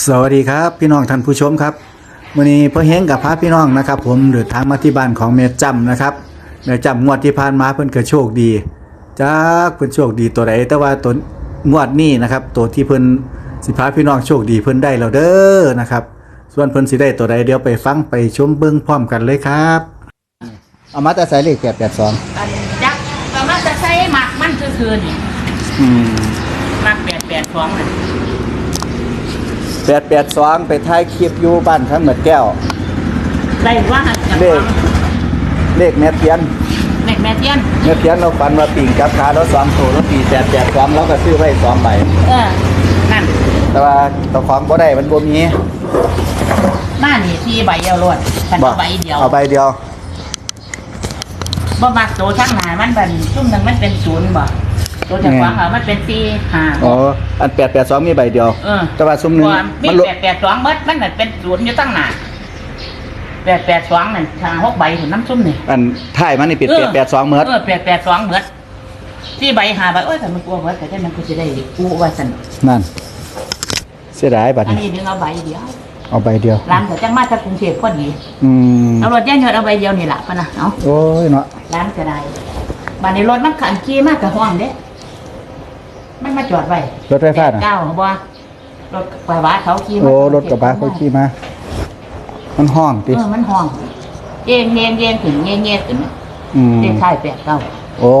สวัสดีครับ พี่น้องท่านผู้ชมครับวันนี้พ่อเฮงกับพระพี่น้องนะครับ ผมเดินทางมาที่บ้านของเมจำนะครับเมจำงวดที่ผ่านมาเพิ่นก็โชคดีจักเพิ่นโชคดีตัวใดแต่ว่าตัวงวดนี้นะครับ ตัวที่เพิ่นสิพาพี่น้องโชคดีเพิ่นได้แล้วเด้อนะครับ ส่วนเพิ่นสิได้ตัวใดเดี๋ยวไปฟังไปชมเบิ่งพร้อมกันเลยครับเอามาแต่ใส่เลข882อันยักษ์ก็มันจะใช้หมักมันคือคืนนี่อืมหมักแปดแปดสองน่ะ 882ไปถ่ายคลิปอยู่บ้านข้างเหมือดแก้ว ได้ว่าหันจากเลขเลขแม่เทียนเด็กแม่เทียนเมื่อเทียนเราฝันว่าปิ่งกับขาเราสองตัวเราตีแปดแปดสองเราก็ซื้อไว้สองใบเออนั่นแต่ว่าตัวของบ่ได้มันบ่มีมานี่ที่ใบเดียวรวดฉันเอาใบเดียวเอาใบเดียวบ่มักโตทั้งหนามันเป็นซุ่มหนึ่งมันเป็นศูนย์บ่ ตัวจากขวางเขามันเป็นสี่ห้าอ๋ออันแปดแปดสองมีใบเดียวเออแต่ว่าซุ้มหนึงว่ามีมันลดแปดแปดสองเบิดมันน่ะเป็นศูนย์อยู่ตั้งหนาแปดแปดสองนั่นทางหกใบถึงน้ำซุ่มนี่อันท้ายมันนี่ปิดเอแปอดแปดสองเมิดเออแปดแปดสองเบิดที่ใบหาใบโอ้ยแต่มันกลัวเบิดแต่ได้มันก็จะได้กู้ว่าสันนั่น เสียดายบัดอันนี้นี้ดึงเอาใบเดียวเอาใบเดียวร้านก็จังมาจากกรุงเทพพอดีอืมเอารถย่างเงินเอาใบเดียวนี่แหละปะนะเอาโอ้ยเนาะร้านก็ได้บ้านในรถมันขันขี่มากกับห้องเด้ มันมาจอดไว้รถไฟฟ้าน่ะ เก้าเขาบอกรถกระบะเขาขี่มาโอ้รถกระบะเขาขี่มา มันห้องติเออมันห้องเย็นเย็นเย็นถึงเย็นเย็นถึงอืมเด็กชายแปดเก้าโอ้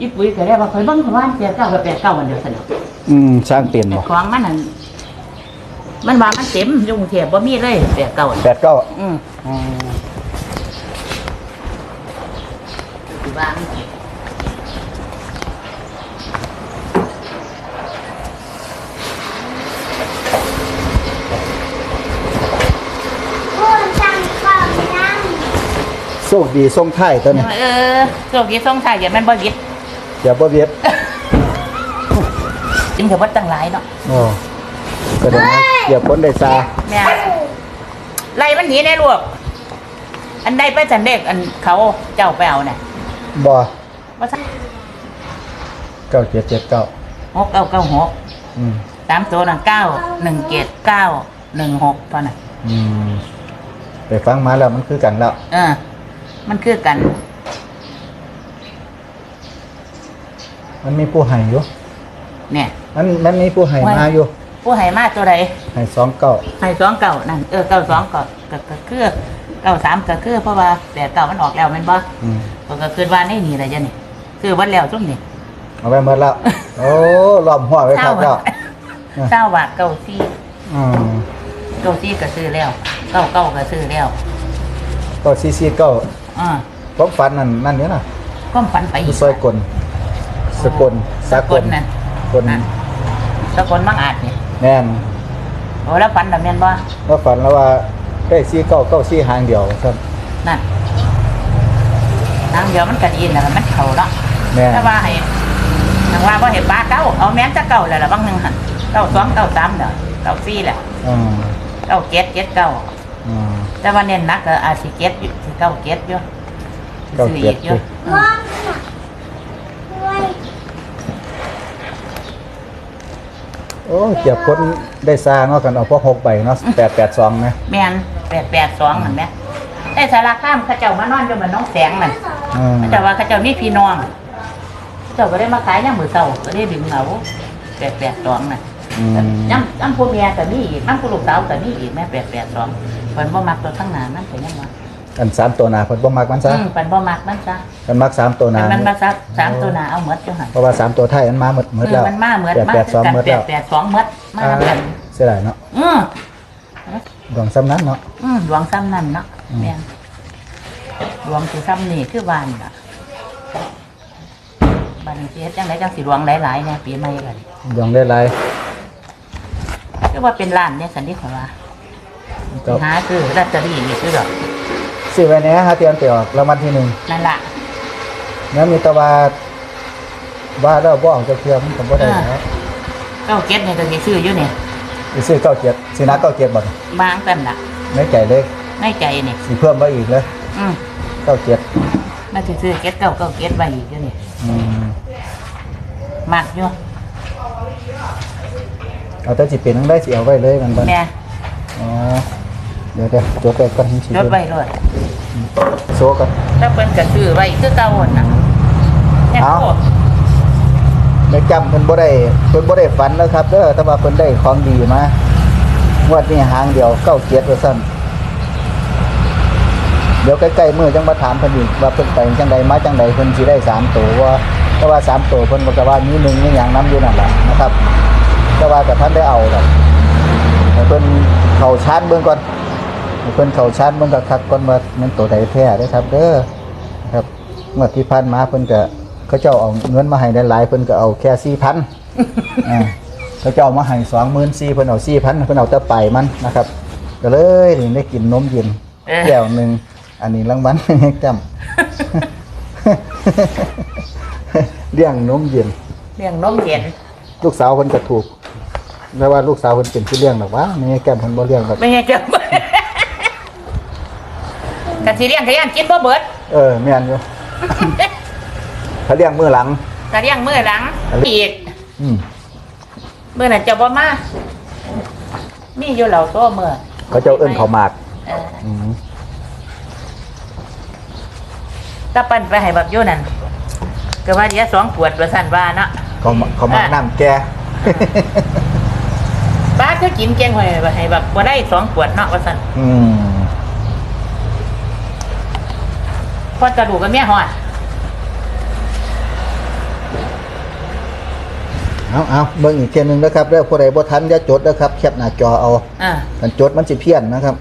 อีปุ๋ยก็ได้ว่าเคยเบิ้งเขาว่าแปดเก้ากับแปดเก้าวันเดียวสนุกอืมสร้างเปลี่ยนแต่บ่ของมันนั่นมันว่ามันเต็มอยกรุงเทพบ่มีเลยแปดเก้าแปดเก้าอืมอืมอยู่บ้าน โชคดีส่งท้ายตัวนี้ เออโชคดีส่งท้ายอย่ามันบ่วิดเดี๋ยวบ่เวียดจริงแต่ว่าตั้งหลายเนาะโอ้ก็ได้มาเกี่ยวพ้นได้ซาแม่ไล่มันหนีในลูกอันใดไปจันเด็กอันเขาเจ้าไปเอาเนี่ยบ่ว่าซะเก้าเจ็ดเจ็ดเก้าหกเก้าเก้าหกอืมสามตัวนั่นเก้าหนึ่งเจ็ดเก้าหนึ่งหกเท่านั้นอืมไปฟังมาแล้วมันคือกันแล้วเออ มันคือกัน มันมีผู้ให้อยู่ เนี่ย มันมันมีผู้ให้ไว้ มาอยู่ผู้ให้มาตัวใดให้สองเก้าให้สองเก่านั่นเออเก่าสองก็ก็ก็คือเก่าสามก็คือเพราะว่าแต่เก่ามันออกแล้วแมันบ่อืมก็ก็คือว่าในนี่อะไรจ้ะนี่คือวันแล้วจุ่มนี่เอาไว้หมดแล้ว โอ้ล้อมหัวไว้ครับแล้วเก้าบาทเก้าซี่อืมเก้าซี่ก็ซื้อแล้วเก้าเก้าก็ซื้อแล้วก็ซีซีเก้า อ่าผมฝันนั่นนั่นเนี่ยนะก็ฝันไปอีผู้กซอยกลสกลสกลนั่นกลนั่นสกลมังอาจนี่แน่นโอ้แล้วฝันแบบนั้นบ่แล้วฝันแล้วว่าได้ซีเก้าเก้าซีหางเดียวครับนั่นนางเดียวมันกันอินแล้วมันเข่าละแน่นถ้าว่าให้นางว่าว่าเห็นปลาเก้าเอาแม้นจะเก้าแล้วล่ะบางหนึงหันเก้าสองเก้าสามเด้อเก้าสี่แหละอืมเก้าเจ็ดเจ็ดเก้า อืม แต่ว่าเน้นหนักก็อาจสิเจ็ดอยู่สิเก้าเจ็ดอยู่เก้าเจ็ดซื้ออีอยู่ อืมโอ้เก็บพ้นได้ซาเนาะกันเอาพวกหกใบเนาะแปดแปดสองนะแม่นแปดแปดสองเห็นไหมได้สารข้ามเข้าเจ้ามานอนอยู่เหมือนน้องแสงนั่นอืมเขาเจ้าว่าเข้าเจ้านี่พี่น้องเขาเจ้าก็ได้มาขายย่างมือเสาก็ได้ดึงเอาแปดแปดสองน่ะอืม ย่ำย่ำผู้เมียกับนี่อีกย่ำผู้ลูกสาวกับนี่อีกแม่แปดแปดสองเพิ่นบ่มักตัวทั้งหนานั่นเป็นยังไงอันสามตัวหนาเพิ่นบ่มักมันซะอืมเพิ่นบ่มักมันจ้ะมันมักสามตัวหนามันมาซักสามตัวหนาเอาหมดจังหันเพราะว่าสามตัวไทยมันมาหมดหมดเอแล้อวมันมาเหมือนแปดมาแปดสองกันหมดแปแล้ดวแปดสองหมดมาอ่ากันเสียดายเนาะอืมดวงซ้ำนั้นเนาะ อืมหลวงซ้ำนั่นเนาะอืม แม่นหลวงคือซ้ำนี่คือบ้านล่ะบ้านนี้สิเฮ็ดจังไดจังสิหลวงหลายๆเนี่ยปีใหม่กันดวงได้หลาย คือว่าเป็นร้านเนี่ยสันนิษฐานว่าก็หาคือลอตเตอรี่นี่คือดอกซื้อไว้แหน่ฮะเตรียมไปออกรางวัลที่หนึ่งนั่นล่ะ แล้วมีแตะว่าว่าแล้วบ่ออกจะเทียมมันก็บ่ได้แล้วเก้าเก็ดเนี่ยก็สิซื้ออยู่เนี่ยสิซื้อเก้าเจ็ดสินะเก้าเจ็ดบ่บางกันล่ะไม่ใจเลยในใจนี่สิเพิ่มไว้อีกเลยอืมเก้าเจ็ดมาสิซื้อเก็ดเก้าเก้าเก็ดไว้อีกอยู่นี่อืม มักอยู่ เอาแต่สิเป็นทั้งได้สิเอาไว้เลยมันบ่แม่อ๋อเดี๋ยวเดี๋ยวจดไปก่อนสิรถไว้รถโซก่อนถ้าเพิ่นก็ซื้อไว้คือเก่าหั่นน่ะแม่เอาโคในจำเพิ่นบ่ได้เพิ่นบ่ได้ฝันนะครับเด้อแต่ว่าเพิ่นได้ของดีมางวดนี้หางเดียวเก้าเกียรติว่าซั่นเดี๋ยวใกล้ๆมื้อจังมาถามเพิ่นอีกว่าเพิ่นไปจังใดมาจังใดเพิ่นสิได้สามตัวว่าแต่ว่าสามตัวเพิ่นบอกว่ามีหนึ่งมีหยังนํอยู่นั่นแหละนะครับ แต่ว่าก็ท่านได้เอาดอกให้เพิ่นเข้าชาร์จเบิ่งก่อนให้เพิ่นเข้าชาร์จเบิ่งก็คักก่อนว่ามันตัวใดแท้เด้อครับ เด้อครับเมื่อที่ผ่านมาเพิ่นก็เขาเจ้าเอาเงินมาให้หลายๆเพิ่นก็เอาแค่4,000อ่าเขาเจ้าเอามาให้24,000เพิ่นเอา4,000เพิ่นเอาแต่ไปมันนะครับ ก็เลยนี่ได้กินนมเย็นเออแก้วหนึงอันนี้รางวัลให้จำเลี้ยงนมเย็นเรื่องนมเย็น ลูกสาวเพิ่นก็ถูก แต่ว่าลูกสาวเพิ่นเป็นผู้เลี้ยงหรอกวะแม่แก้มเพิ่นบ่เลี้ยงหรอกไม่ใช่จะกันสิเลี้ยงก็ย่านกินบ่เบิดเออแม่นอยู่เขาเลี้ยงมื้อหลังก็เลี้ยงมื้อหลังอีกอืมมื้อนั้นจะบ่มามีอยู่เหล่าตัวมื้อเขาเจ้าเอิ้นเขาวหมาก เอออืมถ้าปั้นไปให้บักอยู่นั่นก็ว่าเดี๋ยวสองขวดว่าซั่นว่าเนาะ เขาวหมากเขาวหมากน้ำแก่ ป้าก็กินแกงหอยไปให้บักบ่ได้สองขวดเนาะว่าซั่นอืมพอดกระดูกกับเมียฮอดเอาเอาเบิ่งอีกเที่ยหนึงนะครับแล้วผู้ใดบ่ทันอย่าจดนะครับแคปหน้าจอเอาอ่ากันจดมันสิเพี้ยนนะครับ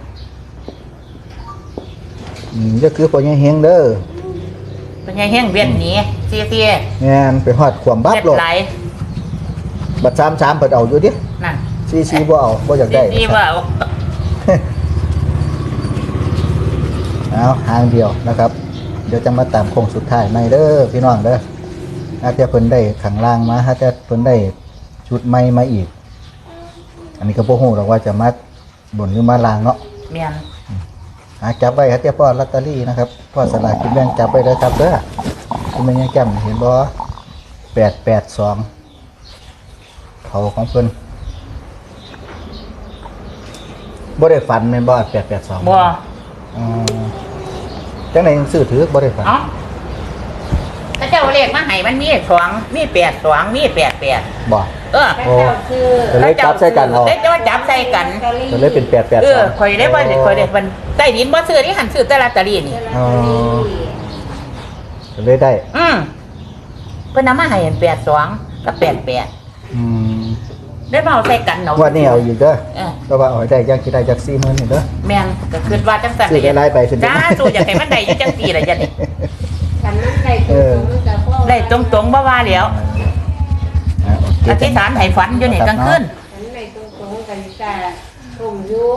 อืมก็คือพ่อใหญ่เฮงเด้อเป็นไงแห้งเวียนหนีเสียเสียแม่นไปฮอดความบับเจ็ดโลดไหลายบัด33เพิ่นเอาอยู่ดินั่น 44บ่เอาบ่อยากได้ดีว่าเอาเอาหางเดียวนะครับ เดี๋ยวจะมาตามโค้งสุดท้ายไม่เด้อพี่น้องเด้อถ้าจะเพิ่นได้ขังล่างมาถ้าจะเพิ่นได้ชุดใหม่มาอีก อันนี้ก็บ่ฮู้หรอกว่าจะมาบนหรือมาล่างเนาะ เมียนหาจับไว้ครับเจ้าพ่อลอตเตอรี่นะครับพ่อสลากกินแบ่งจับไว้เด้อครับเด้อคุณแม่ยังจำเห็นบ่882เขาของเพิ่น บ่ได้ฝันแม่นบ่882บัวอืมจังไหนยังซื้อถือบ่ได้ฝัน เอ้าถ้าเจ้าเลขมาให้มันมีสองมีแปดสองมีแปดแปดบ่ เออโอ้ก็เลยจับใส่กันเอาเจ้าจับใส่กัน ก็เลยเป็นแปดแปดเอสออง คอยได้ว่าคอยได้มันใต้ดินบ่ซื้อที่หันซื้อแต่ลอตเตอรี่นี่ อ๋อ ก็เลยได้ อืมเพิ่นนำมาให้แปดสองกับแปดแปดอืม ได้มาเอาใส่กันเนาะงวันนี้เอาอยู่เด้อเออก็ว่าเอาให้ได้ยังสิได้จัก4 0 0 0 0นี่เด้อ แม่นก็คิดว่าจังซั่นซื้อได้หลายใบขึ้นจ้าสู้อยากให้มันได้อยู่จังซี่ล่ะจ้ะนี่ฉันมันได้ตรงๆมันก็พ่อได้ตรงๆบ่ว่าแล้วอะโอเคอธิษฐานให้ฝันอยู่นี่กลางคืน ฉันได้ตรงๆกันจ้าผมอยู่